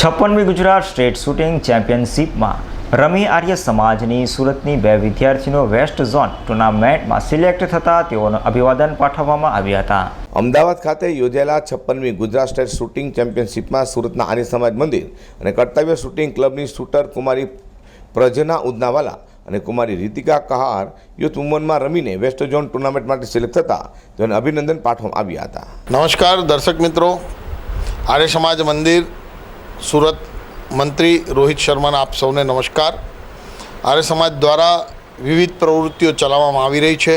છપ્પનમી Gujarat state shooting ચેમ્પિયનશિપમાં રમી આર્ય સમાજની સુરતની બે વિદ્યાર્થીનો વેસ્ટ ઝોન ટુર્નામેન્ટમાં સિલેક્ટ થતાં તેઓને અભિવાદન પાઠવવામાં આવ્યા હતા. અમદાવાદ ખાતે યોજાયેલા છપ્પનમી ગુજરાત સ્ટેટ શૂટિંગ ચેમ્પિયનશિપમાં સુરતના આર્ય સમાજ મંદિર અને કર્તવ્ય શૂટિંગ ક્લબની શૂટર કુમારી પ્રજના ઉદનાવાલા અને કુમારી રીતિકા કહાર યુથ વુમનમાં રમીને વેસ્ટ ઝોન ટુર્નામેન્ટ માટે સિલેક્ટ થતા તેઓને અભિનંદન પાઠવવામાં આવ્યા હતા. નમસ્કાર દર્શક મિત્રો. આર્ય સમાજ મંદિર સુરત મંત્રી રોહિત શર્માના આપ સૌને નમસ્કાર. આર્ય સમાજ દ્વારા વિવિધ પ્રવૃત્તિઓ ચલાવવામાં આવી રહી છે.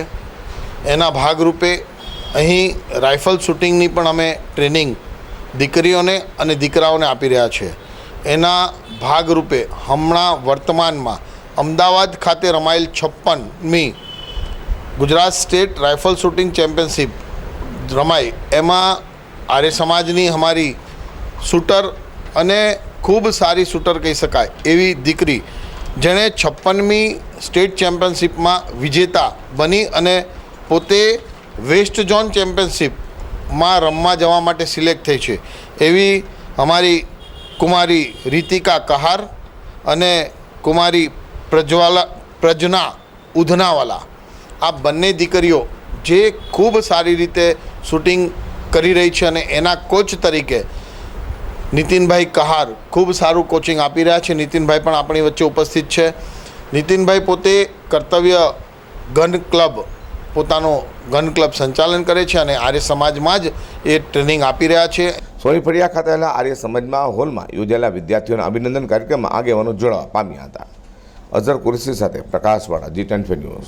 એના ભાગરૂપે અહીં રાઇફલ શૂટિંગની પણ અમે ટ્રેનિંગ દીકરીઓને અને દીકરાઓને આપી રહ્યા છે. એના ભાગરૂપે હમણાં વર્તમાનમાં અમદાવાદ ખાતે રમાયેલ છપ્પનમી Gujarat state rifle shooting championship રમાઈ. એમાં આર્ય સમાજની અમારી શૂટર અને ખૂબ સારી શૂટર કહી શકાય એવી દીકરી જેણે છપ્પનમી સ્ટેટ ચેમ્પિયનશિપમાં વિજેતા બની અને પોતે વેસ્ટ ઝોન ચેમ્પિયનશિપમાં રમવા જવા માટે સિલેક્ટ થઈ છે. એવી અમારી કુમારી રીતિકા કહાર અને કુમારી પ્રજ્વાલા પ્રજ્ના ઉધનાવાલા. આ બંને દીકરીઓ જે ખૂબ સારી રીતે શૂટિંગ કરી રહી છે અને એના કોચ તરીકે નીતિનભાઈ કહાર ખૂબ સારું કોચિંગ આપી રહ્યા છે. નીતિનભાઈ પણ આપણી વચ્ચે ઉપસ્થિત છે. નીતિનભાઈ પોતે કર્તવ્ય ગન ક્લબ, પોતાનો ગન ક્લબ સંચાલન કરે છે અને આર્ય સમાજમાં જ એ ટ્રેનિંગ આપી રહ્યા છે. સોની ફળિયા ખાતે આર્ય સમાજમાં હોલમાં યોજાયેલા વિદ્યાર્થીઓના અભિનંદન કાર્યક્રમમાં આગેવાનો જોડાવા પામ્યા હતા. અઝર કુરશી સાથે પ્રકાશવાળા જી ટેન ન્યૂઝ